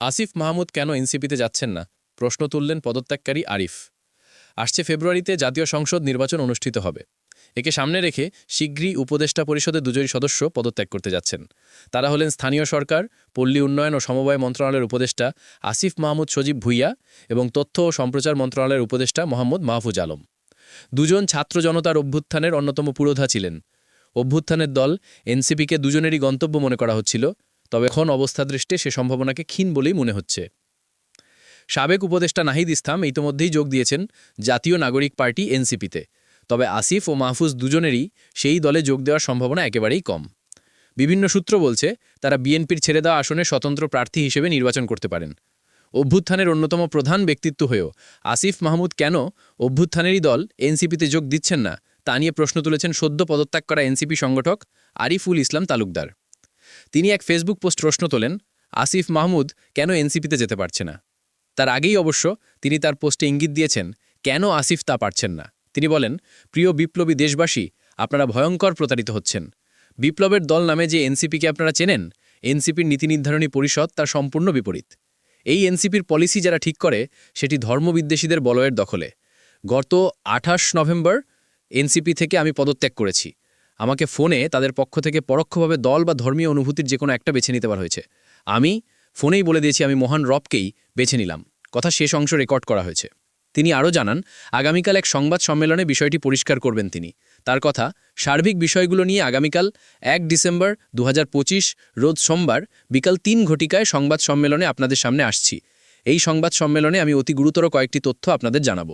আসিফ মাহমুদ কেন এনসিপিতে যাচ্ছেন না? প্রশ্ন তুললেন পদত্যাগকারী আরিফ। আসছে ফেব্রুয়ারিতে জাতীয় সংসদ নির্বাচন অনুষ্ঠিত হবে। একে সামনে রেখে শীঘ্রই উপদেষ্টা পরিষদের দুজনই সদস্য পদত্যাগ করতে যাচ্ছেন। তারা হলেন স্থানীয় সরকার, পল্লী উন্নয়ন ও সমবায় মন্ত্রণালয়ের উপদেষ্টা আসিফ মাহমুদ সজীব ভুইয়া এবং তথ্য ও সম্প্রচার মন্ত্রণালয়ের উপদেষ্টা মোহাম্মদ মাহফুজ আলম। দুজন ছাত্র জনতার অভ্যুত্থানের অন্যতম পুরোধা ছিলেন। অভ্যুত্থানের দল এনসিপিকে দুজনেরই গন্তব্য মনে করা হচ্ছিল। তবে এখন অবস্থা দৃষ্টে সে সম্ভাবনাকে ক্ষীণ বলেই মনে হচ্ছে। সাবেক উপদেষ্টা নাহিদ ইসলাম ইতোমধ্যেই যোগ দিয়েছেন জাতীয় নাগরিক পার্টি এনসিপিতে। তবে আসিফ ও মাহফুজ দুজনেরই সেই দলে যোগ দেওয়ার সম্ভাবনা একেবারেই কম। বিভিন্ন সূত্র বলছে, তারা বিএনপির ছেড়ে দেওয়া আসনে স্বতন্ত্র প্রার্থী হিসেবে নির্বাচন করতে পারেন। অভ্যুত্থানের অন্যতম প্রধান ব্যক্তিত্ব হয়েও আসিফ মাহমুদ কেন অভ্যুত্থানেরই দল এনসিপিতে যোগ দিচ্ছেন না, তা নিয়ে প্রশ্ন তুলেছেন সদ্য পদত্যাগ করা এনসিপি সংগঠক আরিফুল ইসলাম তালুকদার। তিনি এক ফেসবুক পোস্ট প্রশ্ন তোলেন, আসিফ মাহমুদ কেন এনসিপিতে যেতে পারছে না? তার আগেই অবশ্য তিনি তার পোস্টে ইঙ্গিত দিয়েছেন, কেন আসিফ তা পারছেন না? তিনি বলেন, প্রিয় বিপ্লবী দেশবাসী, আপনারা ভয়ঙ্কর প্রতারিত হচ্ছেন। বিপ্লবের দল নামে যে এনসিপিকে আপনারা চেনেন, এনসিপির নীতি নির্ধারণী পরিষদ তার সম্পূর্ণ বিপরীত। এই এনসিপির পলিসি যারা ঠিক করে, সেটি ধর্মবিদ্বেষীদের বলয়ের দখলে। গত আঠাশ নভেম্বর এনসিপি থেকে আমি পদত্যাগ করেছি। আমাকে ফোনে তাদের পক্ষ থেকে পরোক্ষভাবে দল বা ধর্মীয় অনুভূতির যে কোনো একটা বেছে নিতে পারা হয়েছে। আমি ফোনেই বলে দিয়েছি, আমি মহান রবকেই বেছে নিলাম। কথা শেষ অংশ রেকর্ড করা হয়েছে। তিনি আরও জানান, আগামীকাল এক সংবাদ সম্মেলনে বিষয়টি পরিষ্কার করবেন তিনি। তার কথা, সার্বিক বিষয়গুলো নিয়ে আগামীকাল এক ডিসেম্বর দু হাজার পঁচিশ, রোজ সোমবার বিকাল তিন ঘটিকায় সংবাদ সম্মেলনে আপনাদের সামনে আসছি। এই সংবাদ সম্মেলনে আমি অতি গুরুতর কয়েকটি তথ্য আপনাদের জানাব।